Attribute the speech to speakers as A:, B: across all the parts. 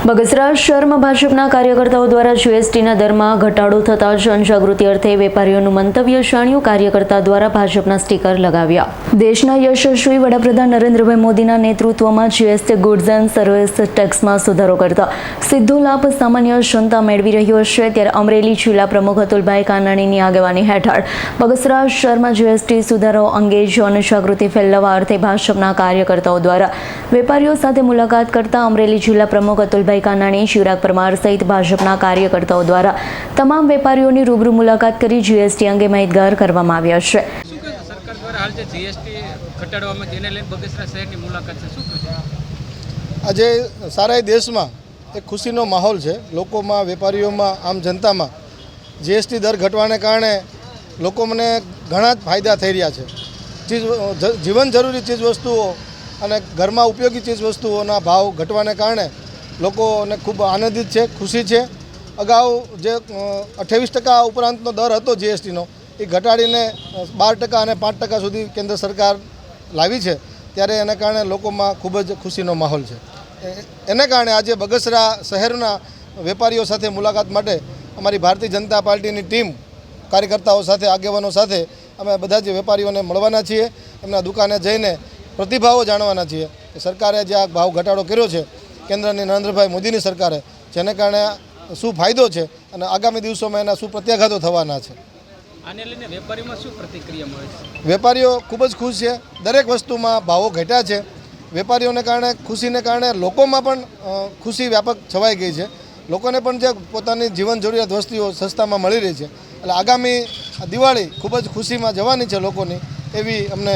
A: બગસરા શહેરમાં ભાજપના કાર્યકર્તાઓ દ્વારા જીએસટીના દરમાં ઘટાડો થતાં જનજાગૃતિ અર્થે વેપારીઓનું મંતવ્ય જાણ્યું કાર્યકર્તા દ્વારા ભાજપના સ્ટીકર લગાવ્યા. દેશના યશસ્વી વડાપ્રધાન નરેન્દ્રભાઈ મોદીના નેતૃત્વમાં જીએસટી ગુડ્સ એન્ડ સર્વિસ ટેક્સમાં સુધારો કરતા સીધો લાભ સામાન્ય જનતા મેળવી રહ્યો છે ત્યારે અમરેલી જિલ્લા પ્રમુખ અતુલભાઈ કાનાણીની આગેવાની હેઠળ બગસરા શહેરમાં જીએસટી સુધારો અંગે જનજાગૃતિ ફેલાવવા અર્થે ભાજપના કાર્યકર્તાઓ દ્વારા વેપારીઓ સાથે મુલાકાત કરતા અમરેલી જિલ્લા પ્રમુખ અતુલભાઈ કાનાણી શિવરાગ પરમાર સહિત ભાજપના કાર્યકર્તાઓ દ્વારા તમામ વેપારીઓની રૂબરૂ મુલાકાત કરી જીએસટી અંગે માહિતગાર કરવામાં આવ્યા છે.
B: શું કહે છે? સરકાર દ્વારા હાલ જે જીએસટી ઘટાડવામાં તેને લઈને બગસરા શહેરની મુલાકાત છે શું
C: આજે સારા દેશમાં એક ખુશીનો માહોલ છે. લોકોમાં વેપારીઓમાં આમ જનતામાં જીએસટી દર ઘટવાને કારણે લોકો મને ઘણા જ ફાયદા થઈ રહ્યા છે. ચીજ જીવન જરૂરી ચીજ વસ્તુઓ અને ઘરમાં ઉપયોગી ચીજ વસ્તુઓના ભાવ ઘટવાને કારણે લોકોને ખૂબ આનંદિત છે, ખુશી છે. અગાઉ જે અઠ્યાવીસ ટકા ઉપરાંતનો દર હતો જીએસટીનો એ ઘટાડીને બાર ટકા અને પાંચ ટકા સુધી કેન્દ્ર સરકાર લાવી છે, ત્યારે એના કારણે લોકોમાં ખૂબ જ ખુશીનો માહોલ છે. એને કારણે આજે બગસરા શહેરના વેપારીઓ સાથે મુલાકાત માટે અમારી ભારતીય જનતા પાર્ટીની ટીમ, કાર્યકર્તાઓ સાથે, આગેવાનો સાથે અમે બધા જ વેપારીઓને મળવાના છીએ, એમના દુકાને જઈને પ્રતિભાવો જાણવાના છીએ. સરકારે જે આ ભાવ ઘટાડો કર્યો છે કેન્દ્રની નરેન્દ્રભાઈ મોદીની સરકારે જેને કારણે શું ફાયદો છે અને આગામી દિવસોમાં એના શું પ્રત્યાઘાતો થવાના છે.
B: આને લઈને વેપારીમાં શું પ્રતિક્રિયા મળે છે?
C: વેપારીઓ ખૂબ જ ખુશ છે. દરેક વસ્તુમાં ભાવો ઘટ્યા છે. વેપારીઓને કારણે ખુશીને કારણે લોકોમાં પણ ખુશી વ્યાપક છવાઈ ગઈ છે. લોકોને પણ જે પોતાની જીવન જરૂરિયાત વસ્તુઓ સસ્તામાં મળી રહી છે. એટલે આગામી દિવાળી ખૂબ જ ખુશીમાં જવાની છે લોકોની એવી અમને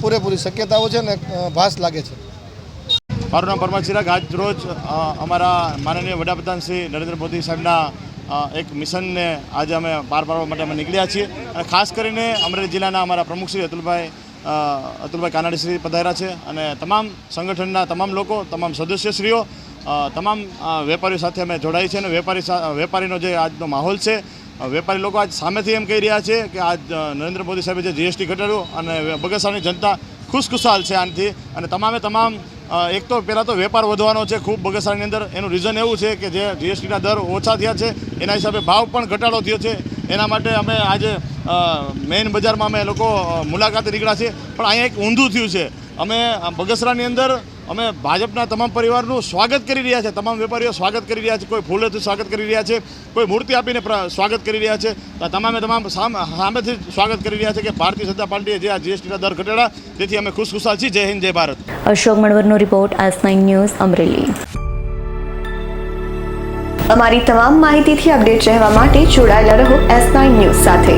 C: પૂરેપૂરી શક્યતાઓ છે ને ભાસ લાગે છે.
D: મારું નામ પરમાર ચિરાગ. આજ રોજ અમારા માનનીય વડાપ્રધાન શ્રી નરેન્દ્ર મોદી સાહેબના એક મિશનને આજે અમે પાર પાડવા માટે અમે નીકળ્યા છીએ. અને ખાસ કરીને અમરેલી જિલ્લાના અમારા પ્રમુખ શ્રી અતુલભાઈ અતુલભાઈ કાનાડી શ્રી પધાર્યા છે. અને તમામ સંગઠનના તમામ લોકો, તમામ સદસ્યશ્રીઓ તમામ વેપારીઓ સાથે અમે જોડાઈ છે અને વેપારી વેપારીનો જે આજનો માહોલ છે વેપારી લોકો આજ સામેથી એમ કહી રહ્યા છે કે આજ નરેન્દ્ર મોદી સાહેબે જે જીએસટી ઘટાડ્યું અને બગસરાની જનતા ખુશખુશાલ છે આનાથી. અને તમામે તમામ એક તો પહેલાં તો વેપાર વધવાનો છે, ખૂબ બગસરાની અંદર. એનું રીઝન એવું છે કે જે જીએસટીના દર ઓછા થયા છે, એના હિસાબે ભાવ પણ ઘટાડો થયો છે. એના માટે અમે આજે મેઇન બજારમાં અમે લોકો મુલાકાત નીકળ્યા છીએ. પણ અહીંયા એક ઊંધું થયું છે. અમે બગસરાની અંદર અમે ભાજપના તમામ પરિવારનું સ્વાગત કરી રહ્યા છે. તમામ વેપારીઓ સ્વાગત કરી રહ્યા છે. કોઈ ફૂલેથી સ્વાગત કરી રહ્યા છે. કોઈ મૂર્તિ આપીને સ્વાગત કરી રહ્યા છે. તમામે તમામ સામેથી સ્વાગત કરી રહ્યા છે કે ભારતીય જનતા પાર્ટીએ જે આ જીએસટીના દર ઘટાડા તેથી અમે ખુશખુશાલ છીએ. જય હિન્દ, જય Bharat.
A: Ashok મણવરનો report S nine news Amreli.
E: અમારી તમામ માહિતીથી અપડેટ રહેવા માટે જોડાયેલા રહો એસ નાઇન ન્યૂઝ સાથે.